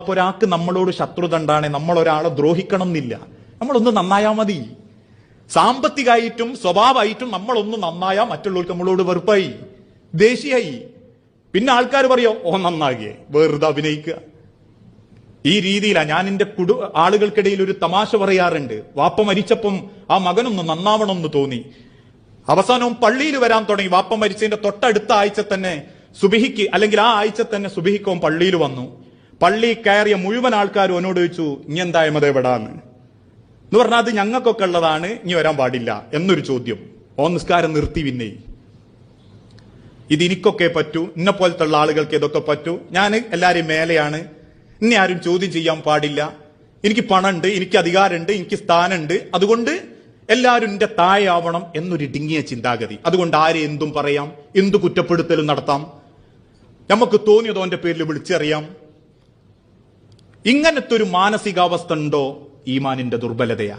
അപ്പൊ ഒരാൾക്ക് നമ്മളോട് ശത്രുത നമ്മൾ ഒരാളെ ദ്രോഹിക്കണം എന്നില്ല നമ്മളൊന്ന് നന്നായാൽ മതി. സാമ്പത്തികമായിട്ടും സ്വഭാവമായിട്ടും നമ്മളൊന്ന് നന്നായാൽ മറ്റുള്ളവർക്ക് നമ്മളോട് വെറുപ്പായി ദേഷ്യായി പിന്നെ ആൾക്കാർ പറയോ ഓ നന്നാകിയേ വെറുതെ അഭിനയിക്കുക. ഈ രീതിയിലാണ് ഞാൻ എന്റെ കുടു ആളുകൾക്കിടയിൽ ഒരു തമാശ പറയാറുണ്ട്. വാപ്പ മരിച്ചപ്പം ആ മകനൊന്ന് നന്നാവണം എന്ന് തോന്നി. അവസാനവും പള്ളിയിൽ വരാൻ തുടങ്ങി. വാപ്പ മരിച്ചതിന്റെ തൊട്ടടുത്ത ആഴ്ച തന്നെ സുബിഹിക്ക് അല്ലെങ്കിൽ ആ ആഴ്ച തന്നെ സുബിഹിക്കോം പള്ളിയിൽ വന്നു. പള്ളി കയറിയ മുഴുവൻ ആൾക്കാരും എന്നോട് ചോദിച്ചു ഇനി എന്താ എമതേ എവിടാന്ന്? എന്ന് പറഞ്ഞാൽ അത് ഞങ്ങൾക്കൊക്കെ ഉള്ളതാണ് ഇനി വരാൻ പാടില്ല എന്നൊരു ചോദ്യം. ഓ നിസ്കാരം നിർത്തി പിന്നെ. ഇത് എനിക്കൊക്കെ പറ്റൂ ഇന്നെ പോലത്തെ ഉള്ള ആളുകൾക്ക് ഇതൊക്കെ പറ്റൂ ഞാൻ എല്ലാവരെയും മേലെയാണ് ഇന്നെ ആരും ചോദ്യം ചെയ്യാൻ പാടില്ല. എനിക്ക് പണമുണ്ട് എനിക്ക് അധികാരമുണ്ട് എനിക്ക് സ്ഥാനമുണ്ട് അതുകൊണ്ട് എല്ലാവരും എന്റെ താഴെയാവണം എന്നൊരു ഇടുങ്ങിയ ചിന്താഗതി. അതുകൊണ്ട് ആരെ എന്തും പറയാം എന്തു കുറ്റപ്പെടുത്തലും നടത്താം. നമുക്ക് തോന്നിയതോ എന്റെ പേരിൽ വിളിച്ചറിയാം. ഇങ്ങനത്തെ ഒരു മാനസികാവസ്ഥ ഉണ്ടോ? ഈമാനിന്റെ ദുർബലതയാ.